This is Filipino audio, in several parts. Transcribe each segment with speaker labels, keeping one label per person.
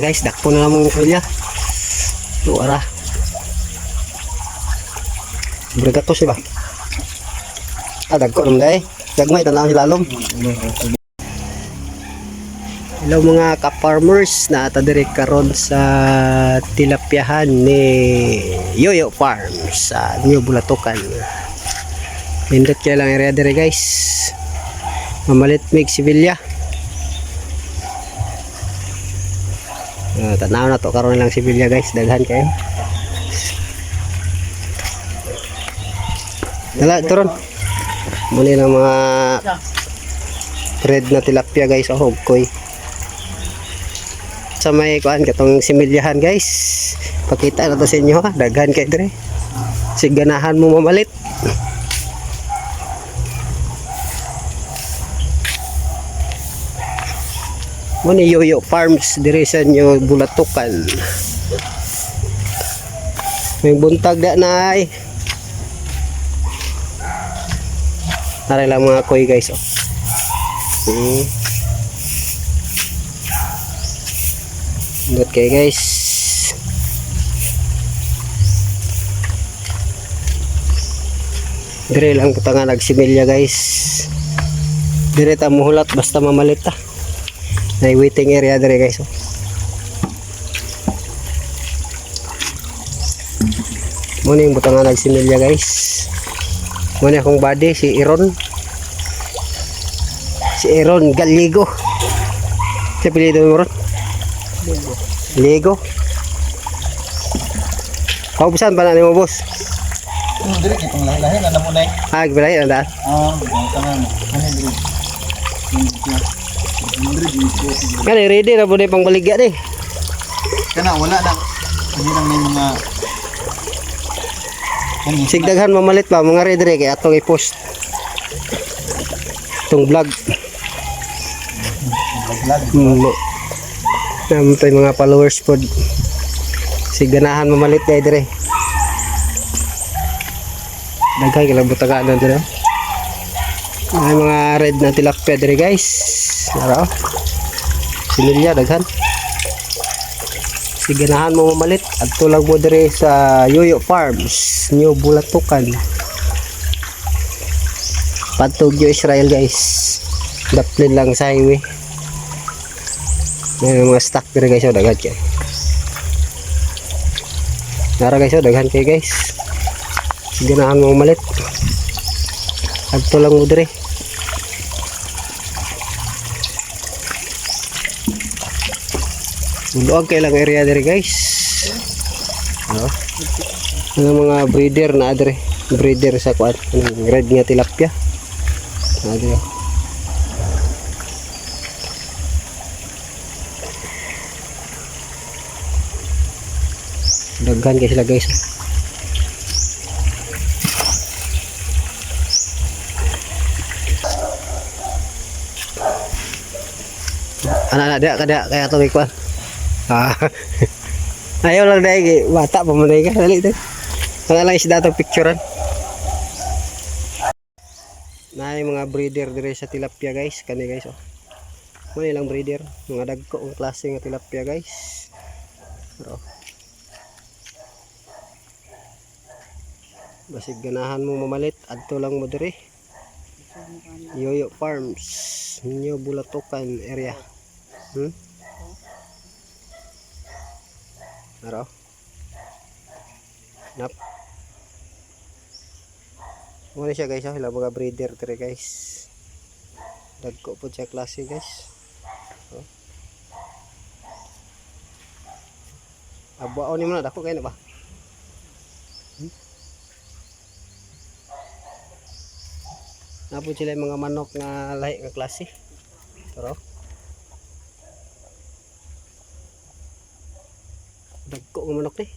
Speaker 1: Guys, dakpo na lang mong kulya. Ito, ara. Berkat to siya ba? Ah, dagko naman dahil. Gagmay, tanaw si lalom. Hello mga ka-farmers na ata diri karon sa tilapyahan ni Yoyo Farm sa New Bulatukan. Pindot kaya lang area diri guys. Mamalit mig Sevilla. Uh, tanaw na to. Karon lang Sevilla guys, daghan kayo. Dala turon. Muli ng mga red na tilapia guys, oh, koy sa may kuan katong similyahan guys. Pakita na to sa inyo ha? Daghan kay dire siganahan mo mamalit mo ni Yoyo Farms dire sa inyo bulatukan may buntag da na ay Nara lang mga koy guys oh. Hmm. Kayo guys. Dire lang kita nga nagsimilya guys. Dire ta muhulat basta mamalit ta. May waiting area dire guys. Oh. Muna yung butang nga nagsimilya guys. Muna akong body si Iron. Si Iron Gallego. Sa pilido mo Iron? Lego. Paubusan pa na ni mo boss.
Speaker 2: Diri kay pang lahi-lahi na namo nay.
Speaker 1: Ah, gibray na daan.
Speaker 2: Ah, ang tanan. Ano diri?
Speaker 1: Kani ready na bude pang baligya ni.
Speaker 2: Kana wala na. Ano lang may mga
Speaker 1: Sigdaghan mamalit pa mga ready re kay atong i-post. Tong vlog.
Speaker 2: lag.
Speaker 1: Mm. Naman tayo mga followers pod. Siganahan mamalit kay dire. Daghan kila butaga na dire. Ay mga red na tilapia dire guys. Nara. Sinilya daghan. Siganahan mo mamalit at tulang mo dire sa Yoyo Farms, New Bulatukan. Patugyo Israel guys. Daplin lang sa highway. May mga stock dire guys, oh, daghan kay. Nara guys, oh, daghan kay guys. Siganahan mo malit. Adto lang mo dire.Uluag kay lang area dire guys. Oh. Ang mga breeder na dire. Breeder sa kuan, red nga tilapia. Na dire. Daghan kay sila guys. Anak anak dia kada kaya to ikuan. Ah. Ayaw lang dai bata pa man dai ka dali to. Wala lang isda to picturean. Na yung mga breeder dire sa tilapia guys, kani guys oh. Mo lang breeder, mga dagko ang klase nga tilapia guys. Pero Basig ganahan mo mamalit adto lang mo dire. Yoyo Farms, New Bulatukan area. Hmm? Araw. Nap. Muna siya guys, oh, sila mga breeder dire guys. Dagko po siya klase guys. Oh. Abo ni mo na dako kay na ba? Napod sila yung mga manok nga lahi nga klase. Pero Dagko nga manok ni.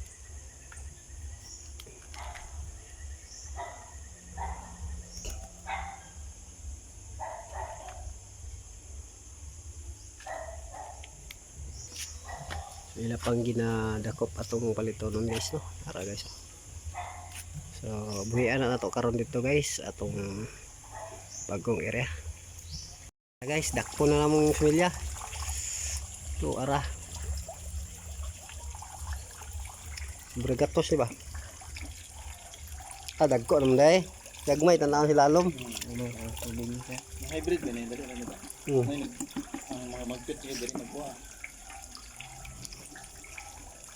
Speaker 1: So, ila pang ginadakop atong palitonon guys no. Ara guys. So buhian na nato karon dito guys atong bagong area. Guys, dakpo na namang pamilya. Ito ara. Bragatos di ba? Ah, dagko naman dahi. Gagmay, tanaw si lalom.
Speaker 2: Ano, tuloy ka. Hybrid ba na yun? Dali na ba?
Speaker 1: Hmm.
Speaker 2: May nag- ang mga magpit siya dali nagkuha.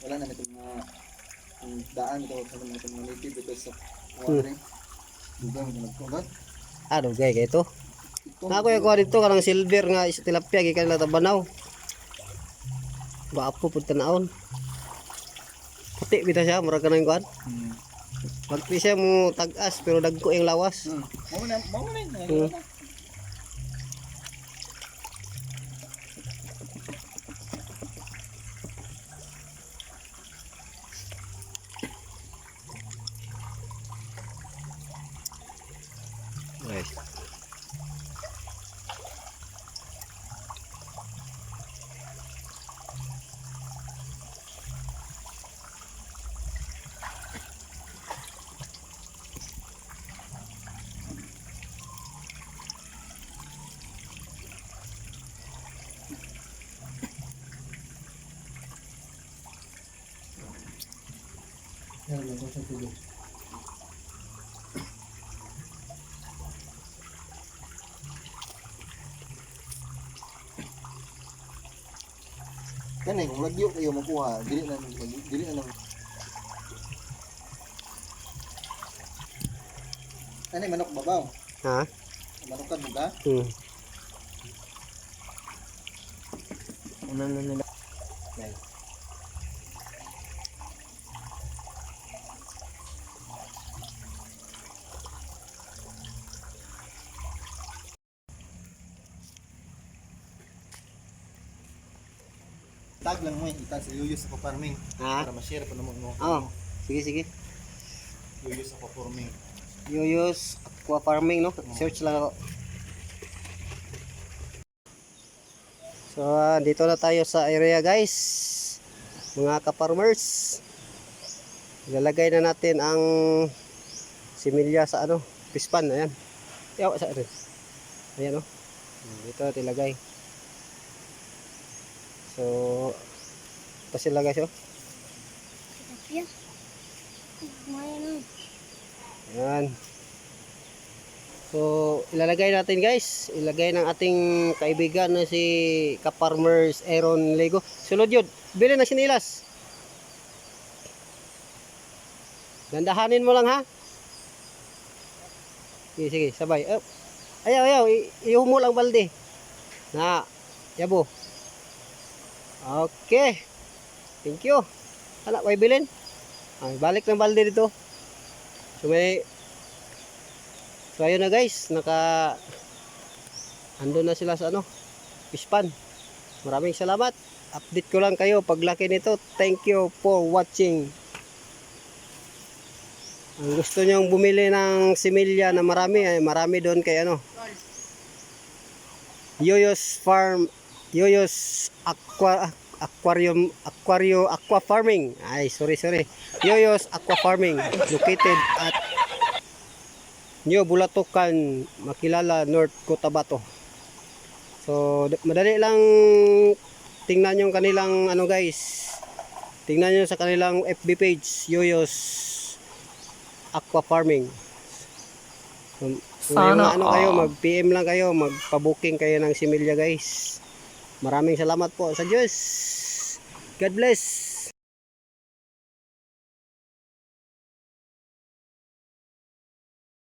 Speaker 2: Wala na itong mga daan ito sa mga itong native ito sa watering. Dugang ito nagkuha.
Speaker 1: Ah, dugay kay ito.
Speaker 2: Ito,
Speaker 1: Na ako yung dito kanang silver nga tilapia gikan lang tabanaw. Baapo pud tanaon. Puti bita siya murag kanang kuan.
Speaker 2: Hmm.
Speaker 1: Magpi siya mo tag-as pero dagko yung lawas.
Speaker 2: Hmm. Mao na, mao na Yan, yan, yan, yan, yan. Yan eh, kung lagyo kayo makuha, dili na, dili na lang. Ano yung manok babaw?
Speaker 1: Ha?
Speaker 2: Manok ka buga?
Speaker 1: Hmm.
Speaker 2: Ano na nila? Yan. Tag lang mo eh, itag sa Yuyos ako farming.
Speaker 1: Ha?
Speaker 2: Para ma-share pa naman mo.
Speaker 1: Oh. Sige sige.
Speaker 2: Yuyos ako farming.
Speaker 1: Yoyos aqua farming no. Search lang ako. So ah, dito na tayo sa area guys. Mga ka-farmers. Ilalagay na natin ang similya sa ano, pispan ayan. Yaw sa rin. Ayan oh. Dito natin ilagay. So ito sila guys oh. Ayan. So, ilalagay natin guys. Ilagay ng ating kaibigan na si Kaparmers Aaron Lego. Sulod yun. Bili na sinilas. Gandahanin mo lang ha. Sige, sige. Sabay. Oh. Ayaw, ayaw. Ihumol ang balde. Na. Yabo. Okay. Thank you. Hala, may bilin. Ay, balik ng balde dito. So may So ayun na guys, naka ando na sila sa ano, pispan. Maraming salamat. Update ko lang kayo paglaki nito. Thank you for watching. Ang gusto nyong bumili ng similya na marami, ay marami doon kay ano. Yoyos Farm, Yoyos Aqua Aquarium Aquario Aqua Farming. Ay, sorry, sorry. Yoyos Aqua Farming located at New Bulatukan, makilala North Cotabato. So, madali lang tingnan yung kanilang ano guys. Tingnan nyo sa kanilang FB page, Yoyos Aqua Farming. So,
Speaker 3: Sana
Speaker 1: ano kayo, mag-PM lang kayo, magpa-booking kayo ng similya guys. Maraming salamat po sa Diyos. God bless.